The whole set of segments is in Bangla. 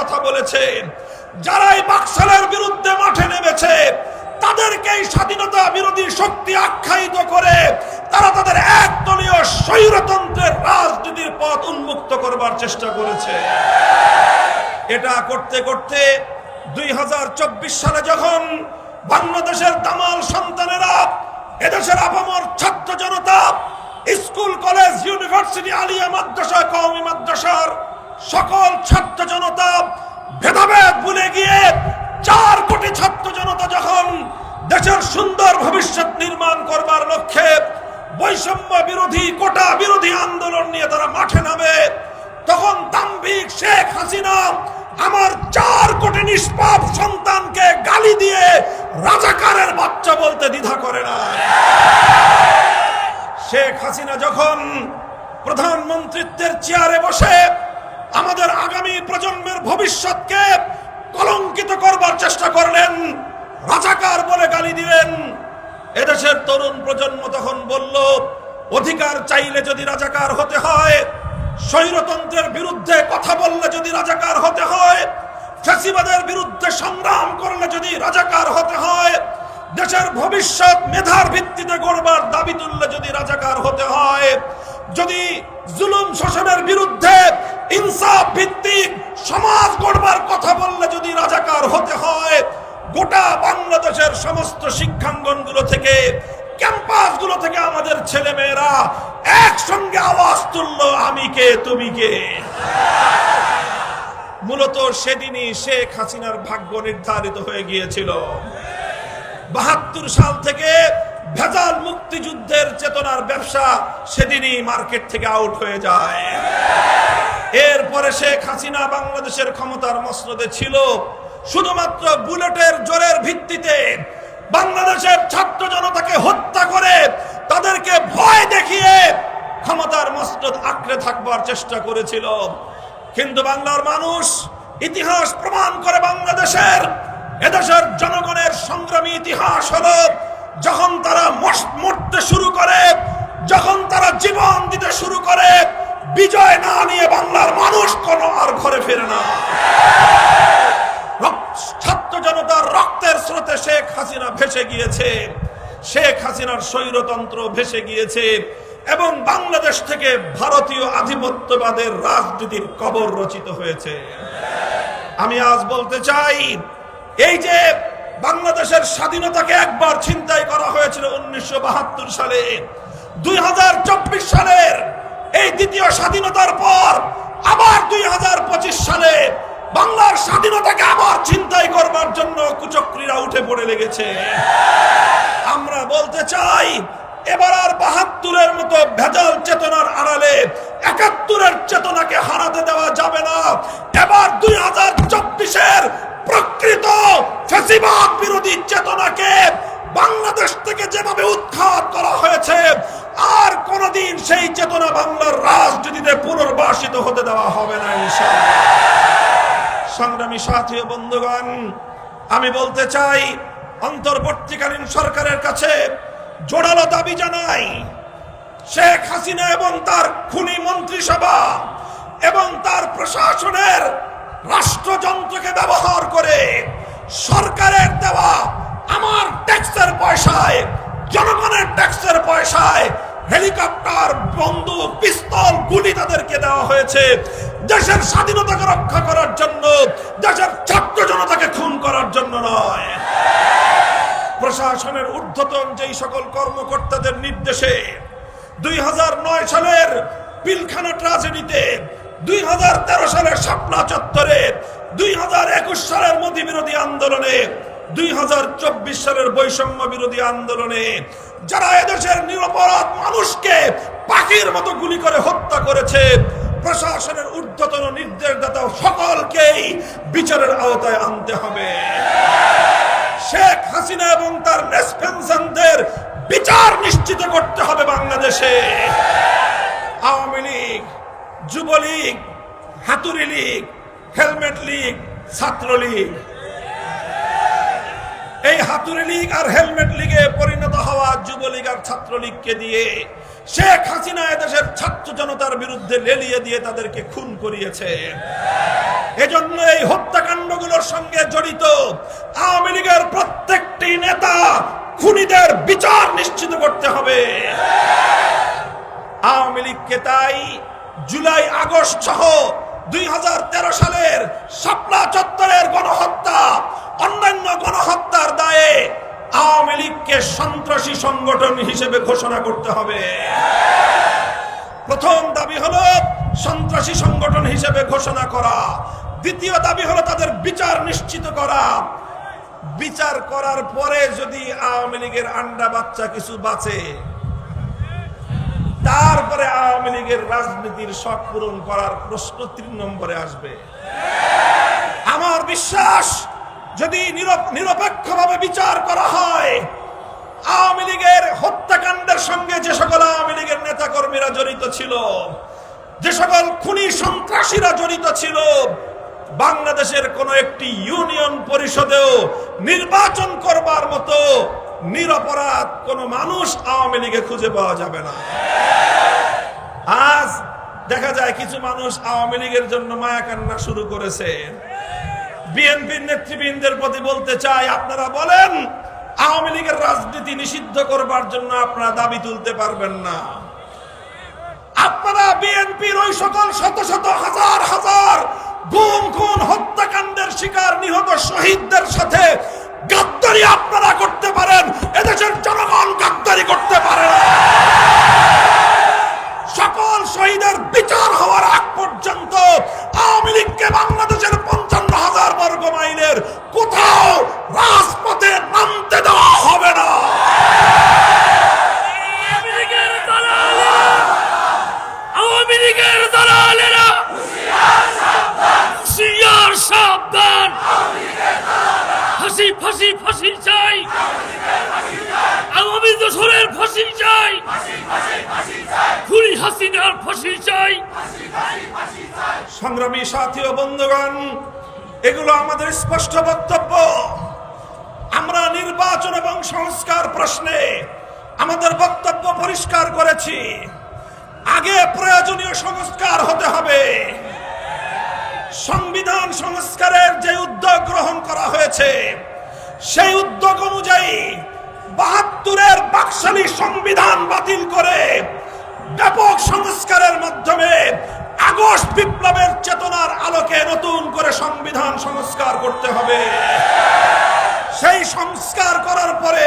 কথা বলেছে, যারাই বাকশালের বিরুদ্ধে মাঠে নেমেছে, তাদেরকেই স্বাধীনতা বিরোধী শক্তি আখ্যায়িত করে তারা তাদের একদলীয় স্বৈরতন্ত্রের রাজনীতির পথ উন্মুক্ত করবার চেষ্টা করেছে। এটা করতে করতে দুই হাজার চব্বিশ সালে যখন বাংলাদেশের দামাল সন্তানেরা, এদেশের আপামর ছাত্র জনতা, স্কুল, কলেজ, ইউনিভার্সিটি, আলিয়া মাদ্রাসা, কওমি মাদ্রাসার সকল ছাত্র জনতা ভেদাভেদ ভুলে গিয়ে চার কোটি ছাত্র জনতা যখন দেশের সুন্দর ভবিষ্যৎ নির্মাণ করবার লক্ষ্যে বৈষম্য বিরোধী, কোটা বিরোধী আন্দোলন নিয়ে তারা মাঠে নামে, তখন দাম্ভিক শেখ হাসিনা আমার চার কোটি নিষ্পাপ সন্তানকে গালি দিয়ে রাজাকারের বাচ্চা বলতে দ্বিধা করে না। শেখ হাসিনা যখন প্রধানমন্ত্রিত্বের চেয়ারে বসে আমাদের আগামী প্রজন্মের ভবিষ্যৎকে কলঙ্কিত করবার চেষ্টা করলেন, রাজাকার বলে গালি দিলেন। এদেশের তরুণ প্রজন্ম তখন বলল, অধিকার চাইলে যদি রাজাকার হতে হয়, স্বৈরতন্ত্রের বিরুদ্ধে কথা বললে যদি রাজাকার হতে হয়, ফ্যাসিবাদের বিরুদ্ধে সংগ্রাম করলে যদি রাজাকার হতে হয়, দেশের ভবিষ্যৎ মেধার ভিত্তিতে গড়বার দাবি তুললে যদি রাজাকার হতে হয়, যদি জুলুম শোষণের বিরুদ্ধে ইনসাফ ভিত্তিক সমাজ গড়বার কথা বললে যদি রাজাকার হতে হয়, গোটা বাংলাদেশের সমস্ত শিক্ষাঙ্গনগুলো থেকে, ক্যাম্পাসগুলো থেকে আমাদের ছেলে মেয়েরা একসঙ্গে আওয়াজ তুললো, আমি কে, তুমি কে? মূলত সেদিনই শেখ হাসিনার ভাগ্য নির্ধারিত হয়ে গিয়েছিল। বাহাত্তর সাল থেকে ভেজাল মুক্তিযুদ্ধের চেতনার ব্যবসা সেদিনই মার্কেট থেকে আউট হয়ে যায়। এরপরে শেখ হাসিনা বাংলাদেশের ক্ষমতার মসনদে ছিল। শুধুমাত্র বুলেটের জোরের ভিত্তিতে বাংলাদেশের ছাত্র জনতাকে হত্যা করে তাদেরকে ভয় দেখিয়ে ক্ষমতার মসনদ আঁকড়ে থাকবার চেষ্টা করেছিল। কিন্তু বাংলার মানুষ ইতিহাস প্রমাণ করে বাংলাদেশের, এদেশের জনগণের সংগ্রামী ইতিহাস হলো যখন তারা মরতে শুরু করে, যখন তারা জীবন দিতে শুরু করে বিজয় না নিয়ে বাংলার মানুষ কোনো আর ঘরে ফেরে না। ছাত্র জনতার রক্তের স্রোতে শেখ হাসিনা ভেসে গিয়েছে। শেখ হাসিনার স্বৈরতন্ত্র ভেসে গিয়েছে এবং বাংলাদেশ থেকে ভারতীয় আধিপত্যবাদের রাজনীতির কবর রচিত হয়েছে। আমি আজ বলতে চাই, এই যে বাংলাদেশের স্বাধীনতাকে একবার ছিনতাই করা হয়েছিল উনিশশো বাহাত্তর সালে, দুই হাজার চব্বিশ সালের এই দ্বিতীয় স্বাধীনতার পর আবার দুই হাজার পঁচিশ সালে বাংলার স্বাধীনতাকে আবার চিন্তাই করবার জন্য কুচক্রীরা উঠে পড়ে লেগেছে। আমরা বলতে চাই, এবার আর বাহাত্তরের মতো ভেজাল চেতনার আড়ালে একাত্তরের চেতনাকে হারাতে দেওয়া যাবে না এবার দুই হাজার চব্বিশের প্রকৃত ফেসিবাদ বিরোধী চেতনাকে বাংলাদেশ থেকে যেভাবে উৎখাত করা হয়েছে আর কোনদিন সেই চেতনা বাংলার রাজনীতিতে পুনর্বাসিত হতে দেওয়া হবে না ইনশাআল্লাহ সংগ্রামী সাথী বন্ধুগণ, আমি বলতে চাই, অন্তর্বর্তীকালীন সরকারের কাছে জোরালো দাবি জানাই শেখ হাসিনা এবং তার খুনি মন্ত্রিসভা এবং তার প্রশাসনের রাষ্ট্রযন্ত্রকে ব্যবহার করে সরকারের দেওয়া আমার ট্যাক্সের পয়সায়, জনগণের ট্যাক্সের পয়সায় হেলিকপ্টার, বন্দুক, পিস্তল, গুলি তাদেরকে দেওয়া হয়েছে। দেশের স্বাধীনতাকে রক্ষা করার জন্য, দেশের ছাত্র জনতাকে খুন করার জন্য নয়। প্রশাসনের ঊর্ধ্বতন যেই সকল কর্মকর্তাদের নির্দেশে দুই নয় সালের পিলখানা ট্রাজেডিতে, দুই হাজার সালের শাপলা চত্বরে, দুই সালের মোদী বিরোধী আন্দোলনে, দুই হাজার চব্বিশ সালের বৈষম্য বিরোধী আন্দোলনে, যারা এদেশের নিরপরাধ মানুষকে পাখির মতো গুলি করে হত্যা করেছে প্রশাসনের ঊর্ধ্বতন নির্দেশদাতা সকলকেই বিচারের আওতায় আনতে হবে। শেখ হাসিনা এবং তার নেসপেনশনদের বিচার নিশ্চিত করতে হবে বাংলাদেশে। আওয়ামী লীগ, যুবলীগ হাতুরি লীগ, হেলমেট লীগ ছাত্রলীগ এই হাতুরি লীগ আর হেলমেট লীগে পরিণত হওয়া যুবলীগ আর ছাত্রলীগকে দিয়ে শেখ হাসিনা এদেশের ছাত্র জনতার বিরুদ্ধে লেলিয়ে দিয়ে তাদেরকে খুন করিয়েছে। এজন্য এই হত্যাকাণ্ডগুলোর সঙ্গে জড়িত আওয়ামী লীগের প্রত্যেকটি নেতা খুনিদের বিচার নিশ্চিত করতে হবে। আওয়ামী লীগকে তাই জুলাই আগস্ট সহ দুই হাজার তেরো সালের শাপলা চত্বরের গণহত্যা, অন্যান্য গণহত্যার দায়ে আওয়ামী লীগকে সন্ত্রাসী সংগঠন হিসেবে ঘোষণা করতে হবে। প্রথম দাবি হলো সন্ত্রাসী সংগঠন হিসেবে ঘোষণা করা। দ্বিতীয় দাবি হলো তাদের বিচার নিশ্চিত করা। বিচার করার পরে যদি আওয়ামী লীগের আন্ডা বাচ্চা কিছু বাঁচে, তারপরে আওয়ামী লীগের রাজনীতির শখ পূরণ করার প্রশ্ন তিন নম্বরে আসবে। আমার বিশ্বাস যদি নিরপ- নিরপেক্ষভাবে বিচার করা হয়, আওয়ামী লীগের হত্যাকাণ্ডের সঙ্গে যে সকল আওয়ামী লীগের নেতা কর্মীরা জড়িত ছিল, যে সকল খুনি সন্ত্রাসীরা জড়িত ছিল, বাংলাদেশের কোন একটি ইউনিয়ন পরিষদেও নির্বাচন করবার মতো নিরপরাধ কোন মানুষ আওয়ামী লীগে খুঁজে পাওয়া যাবে না। আজ দেখা যায় কিছু মানুষ আওয়ামী লীগের জন্য মায়া কান্না শুরু করেছে। বিএনপির নেতৃবৃন্দের প্রতি বলতে চাই, আপনারা বলেন, আওয়ামী লীগের রাজনীতি নিষিদ্ধ করবার জন্য আপনারা দাবি তুলতে পারবেন না। আপনারা বিএনপির ওই সকল শত শত হাজার হাজার গুম, খুন, হত্যাকাণ্ডের শিকার নিহত শহীদদের সাথে গাদ্দারি আপনারা করতে পারেন, এদেশের জনগণ গাদ্দারি করতে পারে। সকল শহীদের বিচার হওয়ার আগ ফাঁসি ফাঁসি ফাঁসি চাই। আওয়ামী দোসরের ফাঁসি চাই। খুনি হাসিনার ফাঁসি চাই। সংগ্রামী সাথী ও বন্ধুগণ, এগুলো আমাদের স্পষ্ট বক্তব্য। আমরা নির্বাচন এবং সংস্কার প্রশ্নে আমাদের বক্তব্য পরিষ্কার করেছি। আগে প্রয়োজনীয় সংস্কার হতে হবে। সংবিধান সংস্কারের যে উদ্যোগ গ্রহণ করা হয়েছে, সেই উদ্যোগ অনুযায়ী বাহাত্তরের বাকশালী সংবিধান বাতিল করে ব্যাপক সংস্কারের মাধ্যমে আগস্ট বিপ্লবের চেতনার আলোকে নতুন করে সংবিধান সংস্কার করতে হবে। সেই সংস্কার করার পরে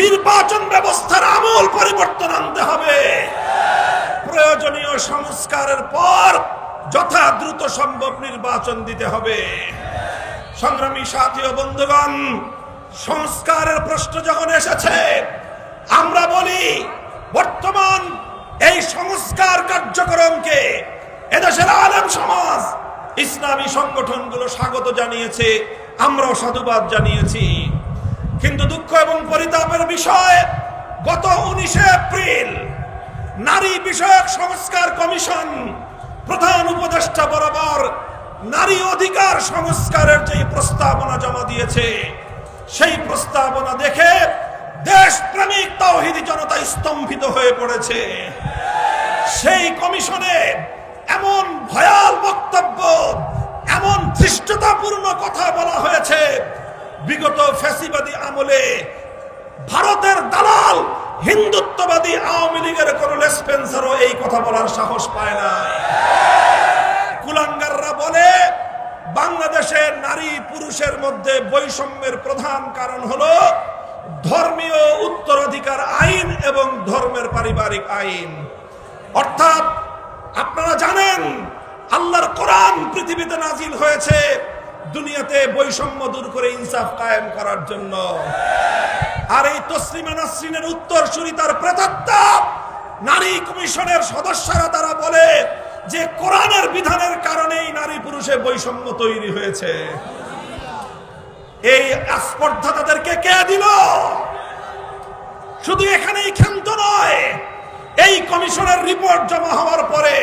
নির্বাচন ব্যবস্থার আমূল পরিবর্তন আনতে হবে। প্রয়োজনীয় সংস্কারের পর যথা দ্রুত সম্ভব নির্বাচন দিতে হবে। সংগ্রামী সাথী বন্ধুগণ, সংস্কারের প্রশ্ন যখন এসেছে, আমরা বলি, বর্তমান এই সংস্কার কার্যক্রমকে এদেশের আলেম সমাজ, ইসলামী সংগঠনগুলো স্বাগত জানিয়েছে, আমরাও সাধুবাদ জানিয়েছি। কিন্তু দুঃখ এবং পরিতাপের বিষয়, গত উনিশে এপ্রিল নারী বিষয়ক সংস্কার কমিশন প্রধান উপদেষ্টা বরাবর নারী অধিকার সংস্কারের যে প্রস্তাবনা জমা দিয়েছে, সেই প্রস্তাবনা দেখে দেশপ্রেমিক তাওহিদি জনতা স্তম্ভিত হয়ে পড়েছে। সেই কমিশনে এমন ভয়াল বক্তব্য, এমন ধৃষ্টতাপূর্ণ কথা বলা হয়েছে, বিগত ফ্যাসিবাদী আমলে ভারতের দালাল, হিন্দুত্ববাদী আওয়ামী লীগের কোন লেসপেন্সারও এই কথা বলার সাহস পায় না কুলাঙ্গাররা বলে বাংলাদেশে নারী পুরুষের মধ্যে বৈষম্যের প্রধান কারণ হলো ধর্মীয় উত্তরাধিকার আইন এবং ধর্মের পারিবারিক আইন। অর্থাৎ আপনারা জানেন, আল্লাহর কোরআন পৃথিবীতে নাজিল হয়েছে দুনিয়াতে বৈষম্য দূর করে ইনসাফ কায়েম করার জন্য। আর এই তসলিমা নাসরিনের উত্তর সুরি তার প্রেতাত্মা নারী কমিশনের সদস্যরা তারা বলে যে কোরআনের বিধানের কারণেই নারী পুরুষে বৈষম্য তৈরি হয়েছে। এই স্পর্ধা তাদেরকে কে দিল? শুধু এখানেই ক্ষান্ত নয়, এই কমিশনের রিপোর্ট জমা হওয়ার পরে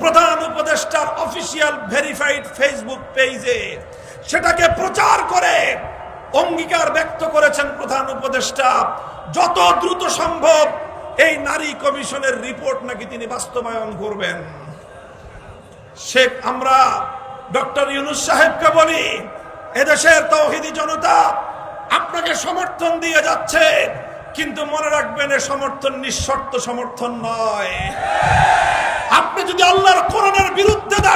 প্রধান উপদেষ্টার অফিসিয়াল ভেরিফাইড ফেসবুক পেজে সেটাকে প্রচার করে অঙ্গীকার ব্যক্ত করেছেন প্রধান উপদেষ্টা। যত দ্রুত সম্ভব এই নারী কমিশনের রিপোর্ট নাকি তিনি বাস্তবায়ন করবেন। শেখ, আমরা ডক্টর ইউনুস সাহেবকে বলি এদেশের তৌহিদি জনতা আপনাকে সমর্থন দিয়ে যাচ্ছে, কিন্তু মনে রাখবেন এ সমর্থন নিঃশর্ত সমর্থন নয়। আপনি যদি আল্লাহর কোরআনের বিরুদ্ধে